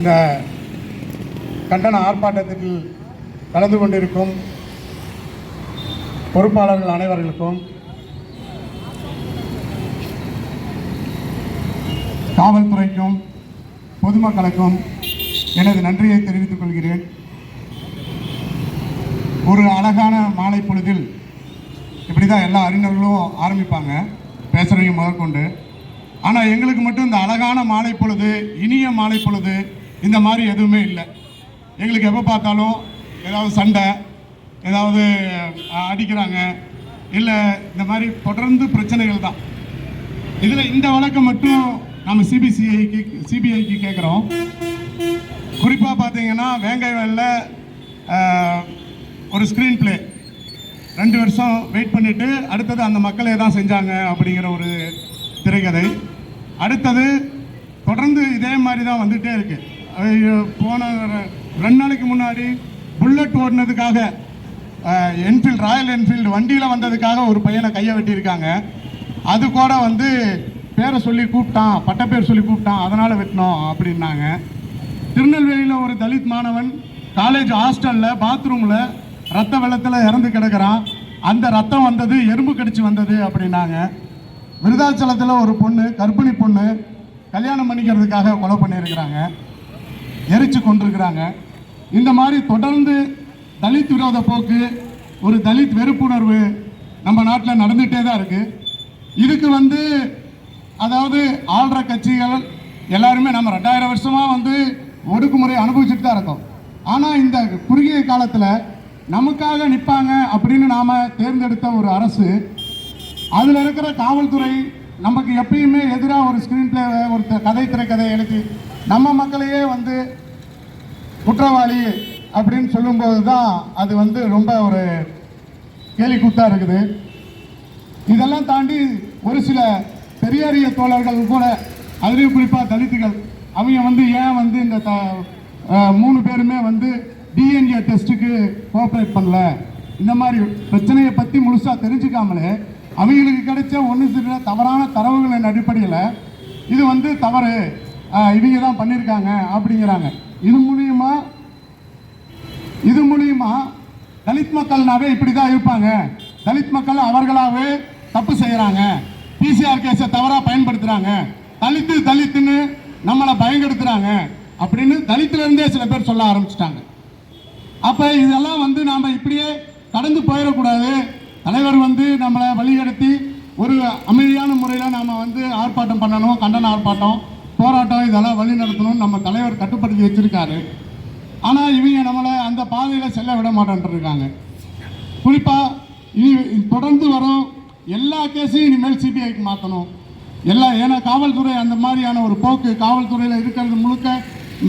இந்த கண்டன ஆர்ப்பாட்டத்தில் கலந்து கொண்டிருக்கும் பொறுப்பாளர்கள் அனைவர்களுக்கும் காவல்துறைக்கும் பொதுமக்களுக்கும் எனது நன்றியை தெரிவித்துக் கொள்கிறேன். ஒரு அழகான மாலை பொழுதில் இப்படி தான் எல்லா அறிஞர்களும் ஆரம்பிப்பாங்க பேசுகிறவங்க முதற்கொண்டு. ஆனால் எங்களுக்கு மட்டும் இந்த அழகான மாலை பொழுது இனிய மாலை பொழுது இந்த மாதிரி எதுவுமே இல்லை. எங்களுக்கு எப்போ பார்த்தாலும் ஏதாவது சண்டை ஏதாவது அடிக்கிறாங்க. இல்லை இந்த மாதிரி தொடர்ந்து பிரச்சனைகள் தான். இதில் இந்த வழக்கை மட்டும் நம்ம சிபிசிஐக்கு சிபிஐக்கு கேட்குறோம். குறிப்பாக பார்த்தீங்கன்னா வேங்கை வேலில் ஒரு ஸ்க்ரீன் ப்ளே ரெண்டு வருஷம் வெயிட் பண்ணிவிட்டு அடுத்தது அந்த மக்களே தான் செஞ்சாங்க அப்படிங்கிற ஒரு திரைக்கதை. அடுத்தது தொடர்ந்து இதே மாதிரி தான் வந்துகிட்டே இருக்குது போன ரெண்டு நாளைக்கு முன்னாடி புல்லட் ஓடினதுக்காக என்ஃபீல்டு ராயல் என்ஃபீல்டு வண்டியில் வந்ததுக்காக ஒரு பையனை கையை வெட்டியிருக்காங்க. அது கூட வந்து பேரை சொல்லி கூப்பிட்டான் பட்டப்பேர் சொல்லி கூப்பிட்டான் அதனால் வெட்டினோம் அப்படின்னாங்க. திருநெல்வேலியில் ஒரு தலித் மாணவன் காலேஜ் ஹாஸ்டலில் பாத்ரூமில் ரத்த வெள்ளத்தில் இறந்து கிடக்குறான். அந்த ரத்தம் வந்தது எறும்பு கடிச்சு வந்தது அப்படின்னாங்க. விருதாச்சலத்தில் ஒரு பொண்ணு கர்ப்பிணி பொண்ணு கல்யாணம் பண்ணிக்கிறதுக்காக கொலை பண்ணியிருக்கிறாங்க. எரிச்சு கொண்டிருக்கிறாங்க. இந்த மாதிரி தொடர்ந்து தலித் விரோத போக்கு ஒரு தலித் வெறுப்புணர்வு நம்ம நாட்டில் நடந்துகிட்டே தான் இருக்குது இதுக்கு வந்து அதாவது ஆள்ற கட்சிகள் எல்லாருமே நம்ம ரெண்டாயிரம் வருஷமாக வந்து ஒடுக்குமுறை அனுபவிச்சுட்டு தான் இருக்கோம். ஆனால் இந்த குறுகிய காலத்தில் நமக்காக நிற்பாங்க அப்படின்னு நாம் தேர்ந்தெடுத்த ஒரு அரசு அதில் இருக்கிற காவல்துறை நமக்கு எப்பயுமே எதிராக ஒரு ஸ்க்ரீன் பிளே ஒரு கதை திரைக்கதை எழுதி நம்ம மக்களையே வந்து குற்றவாளி அப்படின்னு சொல்லும்போது தான் அது வந்து ரொம்ப ஒரு கேலிக்கூத்தா இருக்குது. இதெல்லாம் தாண்டி ஒரு சில பெரியாரிய தோழர்கள் கூட அதுலேயும் குறிப்பாக தலித்துகள் அவங்க வந்து ஏன் வந்து இந்த த மூணு பேருமே வந்து டிஎன்ஏ டெஸ்ட்டுக்கு கோஆப்ரேட் பண்ணல? இந்த மாதிரி பிரச்சனையை பற்றி முழுசாக தெரிஞ்சுக்காமலே அவங்களுக்கு கிடைச்ச ஒன்று சில தவறான தரவுகளின் அடிப்படையில் இது வந்து தவறு. இவங்க தான் பண்ணியிருக்காங்க அப்படிங்கிறாங்க. இது மூலியமா இது மூலியமா தலித் மக்கள்னாவே இப்படி தான் இருப்பாங்க. தலித் மக்கள் அவர்களாகவே தப்பு செய்கிறாங்க பிசிஆர் கேஸை தவறாக பயன்படுத்துகிறாங்க தலித்து தலித்துன்னு நம்மளை பயங்கெடுத்துறாங்க அப்படின்னு தலித்துலேருந்தே சில பேர் சொல்ல ஆரம்பிச்சிட்டாங்க. அப்போ இதெல்லாம் வந்து நாம் இப்படியே கடந்து போயிடக்கூடாது. தலைவர் வந்து நம்மளை வழிகடத்தி ஒரு அமைதியான முறையில் நாம் வந்து ஆர்ப்பாட்டம் பண்ணணும் கண்டன ஆர்ப்பாட்டம் போராட்டம் இதெல்லாம் வழி நடத்தணும்னு நம்ம தலைவர் கட்டுப்படுத்தி வச்சுருக்காரு. ஆனால் இவங்க நம்மளை அந்த பாதையில் செல்ல விட மாட்டேன்ட்டுருக்காங்க குறிப்பாக இனி தொடர்ந்து வரும் எல்லா கேஸையும் இனிமேல் சிபிஐக்கு மாற்றணும் எல்லா ஏன்னா காவல்துறை அந்த மாதிரியான ஒரு போக்கு காவல்துறையில் இருக்கிறது முழுக்க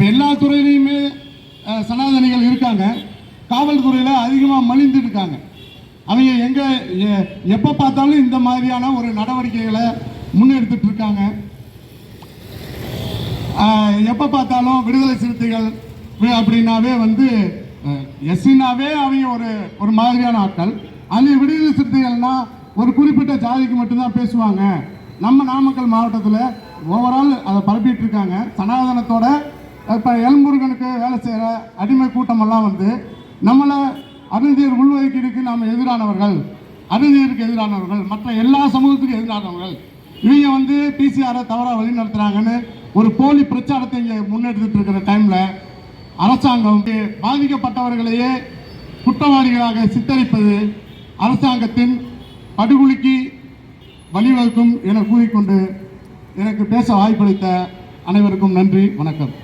எல்லா துறையிலையுமே சனாதனிகள் இருக்காங்க. காவல்துறையில் அதிகமாக மலிந்து இருக்காங்க. அவங்க எங்கே எப்போ பார்த்தாலும் இந்த மாதிரியான ஒரு நடவடிக்கைகளை முன்னெடுத்துட்டு இருக்காங்க. எப்போ பார்த்தாலும் விடுதலை சிறுத்தைகள் அப்படின்னாவே வந்து எஸ்சினாவே அவங்க ஒரு ஒரு மாதிரியான ஆட்கள். அது விடுதலை சிறுத்தைகள்னா ஒரு குறிப்பிட்ட ஜாதிக்கு மட்டும்தான் பேசுவாங்க. நம்ம நாமக்கல் மாவட்டத்தில் ஓவரால் அதை பரப்பிட்டு இருக்காங்க. சனாதனத்தோட இப்போ எல்முருகனுக்கு வேலை செய்கிற அடிமை கூட்டமெல்லாம் வந்து நம்மளை அருந்தியர் உள்ஒதுக்கீடுக்கு நாம் எதிரானவர்கள். அருந்தியருக்கு எதிரானவர்கள். மற்ற எல்லா சமூகத்துக்கும் எதிரானவர்கள். இவங்க வந்து பிசிஆரை தவறாக வழி நடத்துகிறாங்கன்னு ஒரு போலி பிரச்சாரத்தை இங்கே முன்னெடுத்துட்டு இருக்கிற டைம்ல அரசாங்கம் பாதிக்கப்பட்டவர்களையே குற்றவாளிகளாக சித்தரிப்பது அரசாங்கத்தின் படுகொலிக்கு வழிவகுக்கும் என கூறிக்கொண்டு எனக்கு பேச வாய்ப்பளித்த அனைவருக்கும் நன்றி வணக்கம்.